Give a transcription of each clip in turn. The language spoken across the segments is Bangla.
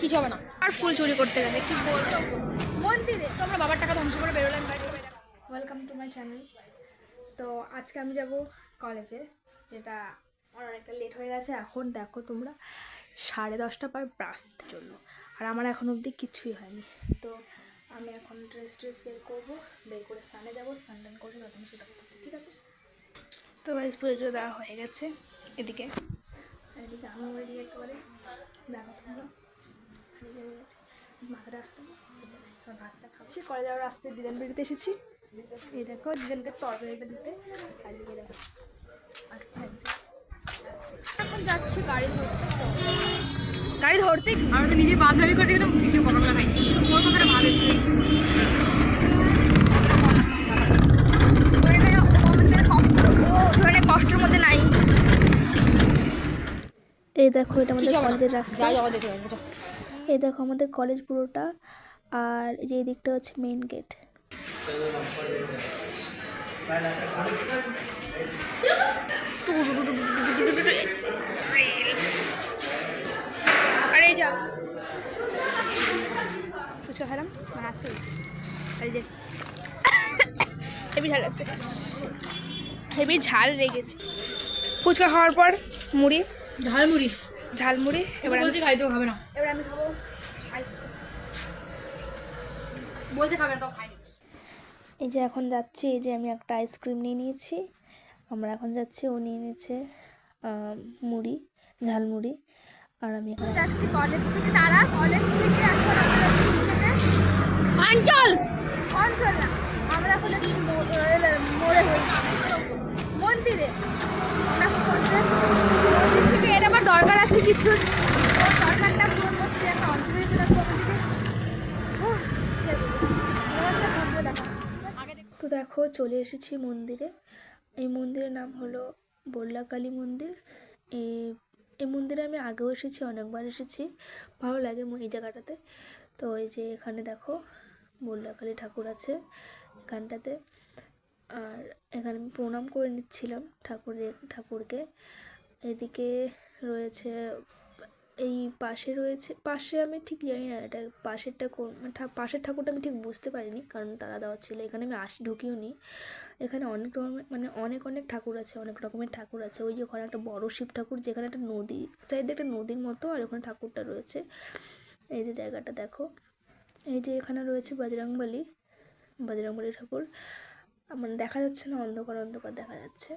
কিছু হবে না। আর ফুল চুরি করতে গেলে কি বলব? মন্দিরে তো আমরা বাবার টাকা ধ্বংস করে বেরোলাম ওয়েলকাম টু মাই চ্যানেল তো আজকে আমি যাব কলেজে যেটা আমার অনেকটা লেট হয়ে গেছে। এখন দেখো তোমরা, সাড়ে দশটা পর ব্রাশ জন্য। আর আমার এখন অবধি কিছুই হয়নি। তো আমি এখন ড্রেস ট্রেস বের করব, বের করে স্নানে যাব, স্নান টান করে নতুন সেটা ঠিক আছে? তো গাইজ পুজো দেওয়া হয়ে গেছে। এদিকে আর এদিকে আমি এদিকে একেবারে দেখো তোমরা এদিকে হয়ে গেছে ভাতটা খাচ্ছি। কলেজ যাওয়ার রাস্তায় দিদান বেরিতে এসেছি। এই দেখো দিদানকে তরকারিটা দিতে। আর দেখো আচ্ছা এখন যাচ্ছি গাড়ি ধরতে। গাড়ি ধরতে? আমরা তো নিজে বান্ধবী করে একদম বেশি কথা বলা খাই তোর কথাটা ভাবে ধরে কষ্টের মধ্যে নাই। এই দেখো এটা আমাদের কলেজের রাস্তা। যাওয়া দেখে আমাদের কলেজ পুরোটা আর যে এই দিকটা হচ্ছে মেইন গেট আরে যা। খেলাম মানে আছে। এই যে হেভি ঝাল লাগছে। হেভি ঝাল রেগেছে ফুচকা খাওয়ার পর মুড়ি। ঝালমুড়ি। ঝালমুড়ি এবার বলছি খাই তো খাবে না। এবার আমি খাব আইসক্রিম বলছে খাবে না তাও খাই এই যে এখন যাচ্ছি এই যে আমি একটা আইসক্রিম নিয়ে নিয়েছি। আমরা এখন যাচ্ছি ও নিয়ে নিয়েছে মুড়ি ঝালমুড়ি। আর আমি এখন যাচ্ছি কলেজ থেকে তারা কলেজ থেকে এখন অঞ্চল! অঞ্চল না আমরা এখন মোড়ে হই। মন্দিরে। আমরা এখন মন্দিরে মন্দির থেকে এর আবার দরকার আছে কিছু? একটা তো দেখো, চলে এসেছি মন্দিরে। এই মন্দিরের নাম হলো বল্লাকালী মন্দির। এই এই মন্দিরে আমি আগেও এসেছি, অনেকবার এসেছি। ভালো লাগে এই জায়গাটাতে। তো এই যে এখানে দেখো, বল্লাকালী ঠাকুর আছে এখানটাতে। আর এখানে আমি প্রণাম করে নিচ্ছিলাম ঠাকুরের ঠাকুরকে। এদিকে রয়েছে, এই পাশে রয়েছে, পাশে আমি ঠিক জানি না এটা পাশেরটা কোন মানে পাশের ঠাকুরটা আমি ঠিক বুঝতে পারিনি, কারণ তারা দেওয়া ছিল, এখানে আমি আসি, ঢুকিও নি। এখানে অনেক রকমের মানে অনেক অনেক ঠাকুর আছে, অনেক রকমের ঠাকুর আছে, ওই যে ওখানে একটা বড় শিব ঠাকুর, যেখানে একটা নদী সাইডে একটা নদীর মতো, আর ওখানে ঠাকুরটা রয়েছে। এই যে জায়গাটা দেখো, এই যে এখানে রয়েছে বজরংবলী বজরংবলী ঠাকুর। মানে দেখা যাচ্ছে না, অন্ধকার অন্ধকার দেখা যাচ্ছে।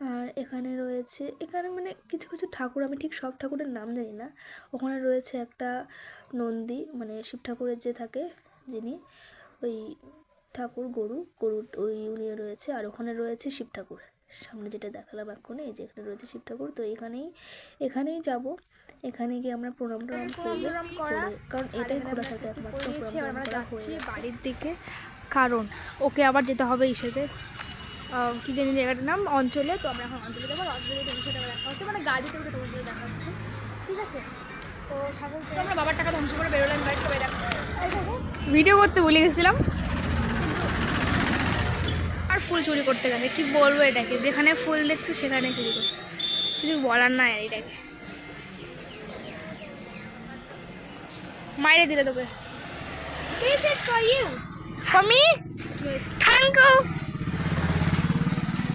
আর এখানে রয়েছে এখানে মানে কিছু কিছু ঠাকুর আমি ঠিক সব ঠাকুরের নাম জানি না। ওখানে রয়েছে একটা নন্দী মানে শিব ঠাকুরের যে থাকে যিনি ওই ঠাকুর গরু গরু ওই উনি রয়েছে। আর ওখানে রয়েছে শিব ঠাকুর। সামনে যেটা দেখালাম এক্ষুনি এই যে এখানে রয়েছে শিব ঠাকুর। তো এখানেই এখানেই যাব। এখানে গিয়ে আমরা প্রণাম টনাম করব করে- কারণ এটাই খোলা থাকে একমাত্র করা হয়ে বাড়ির দিকে। কারণ ওকে আবার যেতে হবে ইসেতে কি জানি জায়গাটার নাম? অঞ্চলে। তো আমরা এখন অঞ্চলে যাব অঞ্চলে তোমার সাথে দেখা হচ্ছে মানে গাড়িতে উঠে তোমার সাথে দেখা হচ্ছে। ঠিক আছে? তো তো আমরা বাবার টাকা ধ্বংস করে বেরোলাম তাই সবাই দেখো ভিডিও করতে ভুলে গেছিলাম। আর ফুল চুরি করতে গেলে কি বলব এটাকে? যেখানে ফুল দেখছে সেখানে চুরি করতে কিছু বলার নাই আর এটাকে। মাইরে দিলে তোকে। This is for you. কমি থ্যাংক ইউ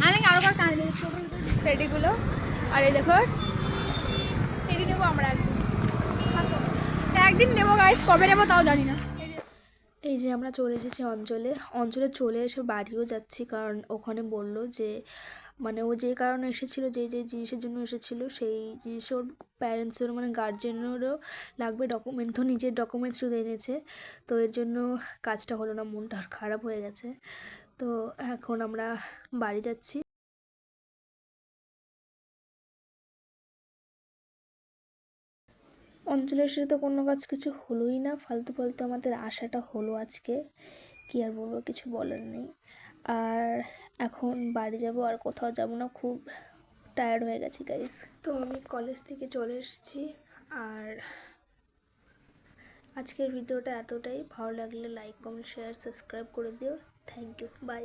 আমি আরও কাজ কাজ নেই টেডিগুলো আর এই দেখো টেডি আমরা একদিন। একদিন নেব গাইস কবে নেব তাও জানি না। এই যে আমরা চলে এসেছি অঞ্চলে অঞ্চলে চলে এসে বাড়িও যাচ্ছি, কারণ ওখানে বলল যে মানে ও যে কারণে এসেছিল, যে যে জিনিসের জন্য এসেছিল, সেই জিনিস ওর প্যারেন্টসেরও মানে গার্জেনেরও লাগবে ডকুমেন্ট তো নিজের ডকুমেন্টস শুধু এনেছে। তো এর জন্য কাজটা হলো না, মনটা খারাপ হয়ে গেছে। তো এখন আমরা বাড়ি যাচ্ছি। অঞ্চলের সাথে তো কোনো কাজ কিছু হলোই না, ফালতু ফালতু আমাদের আশাটা হলো আজকে, কি আর বলব কিছু বলার নেই। আর এখন বাড়ি যাব আর কোথাও যাব না, খুব টায়ার্ড হয়ে গেছি গাইস তো আমি কলেজ থেকে চলে এসেছি আর আজকের ভিডিওটা এতটাই। ভালো লাগলে লাইক কমেন্ট শেয়ার সাবস্ক্রাইব করে দিও। Thank you by